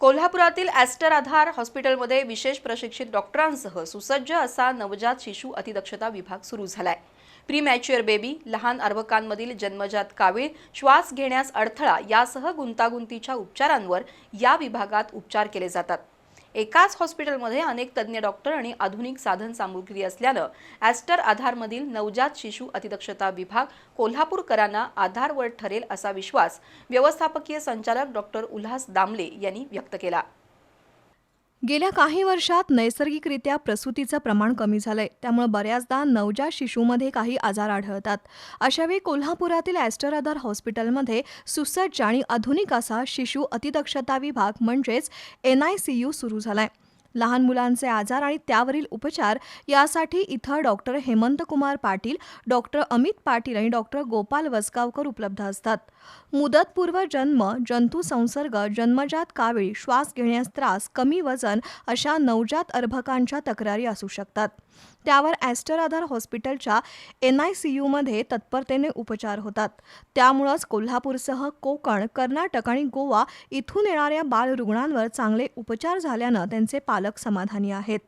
कोल्हापुरातील ॲस्टर आधार हॉस्पिटलमध्ये विशेष प्रशिक्षित डॉक्टरांसह सुसज्ज असा नवजात शिशु अतिदक्षता विभाग सुरू झालाय. प्री मॅच्युअर बेबी लहान अर्भकांमधील जन्मजात कावीळ श्वास घेण्यास अडथळा यासह गुंतागुंतीच्या उपचारांवर या विभागात उपचार केले जातात. एकाच हॉस्पिटलमध्ये अनेक तज्ज्ञ डॉक्टर आणि आधुनिक साधन सामुग्री असल्यानं ॲस्टर आधारमधील नवजात शिशु अतिदक्षता विभाग कोल्हापूरकरांना आधारवर ठरेल असा विश्वास व्यवस्थापकीय संचालक डॉक्टर उल्हास दामले यांनी व्यक्त केला. गेल्या काही वर्षात नैसर्गिकरित्या प्रसूतीचं प्रमाण कमी झालंय. त्यामुळे बऱ्याचदा नवजात शिशूमध्ये काही आजार आढळतात. अशावेळी कोल्हापुरातील ॲस्टर आधार हॉस्पिटलमध्ये सुसज्ज आणि आधुनिक असा शिशू अतिदक्षता विभाग म्हणजेच एन आय सी यू सुरू झाला आहे लहान मुलांचे आजार आणि त्यावरील उपचार यासाठी इथं डॉक्टर हेमंत कुमार पाटील डॉक्टर अमित पाटील आणि डॉक्टर गोपाल वसगावकर उपलब्ध असतात. मुदतपूर्व जन्म जंतू संसर्ग जन्मजात कावीळ श्वास घेण्यास त्रास कमी वजन अशा नवजात अर्भकांच्या तक्रारी असू शकतात. त्यावर ॲस्टर आधार हॉस्पिटलच्या एन आय सी यूमध्ये तत्परतेने उपचार होतात. त्यामुळंच कोल्हापूरसह कोकण कर्नाटक आणि गोवा इथून येणाऱ्या बालरुग्णांवर चांगले उपचार झाल्यानं त्यांचे पालक समाधानी आहेत.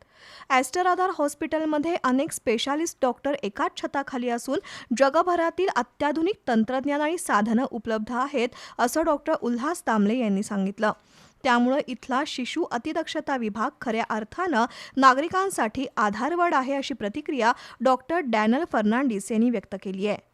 ॲस्टर आधार हॉस्पिटलमध्ये अनेक स्पेशालिस्ट डॉक्टर एकाच छताखाली असून जगभरातील अत्याधुनिक तंत्रज्ञान आणि साधनं उपलब्ध आहेत असं डॉक्टर उल्हास तांबले यांनी सांगितलं. त्यामुळं इथला शिशु अतिदक्षता विभाग खऱ्या अर्थानं नागरिकांसाठी आधारवड आहे अशी प्रतिक्रिया डॉक्टर डॅनल फर्नांडिस यांनी व्यक्त केली आहे.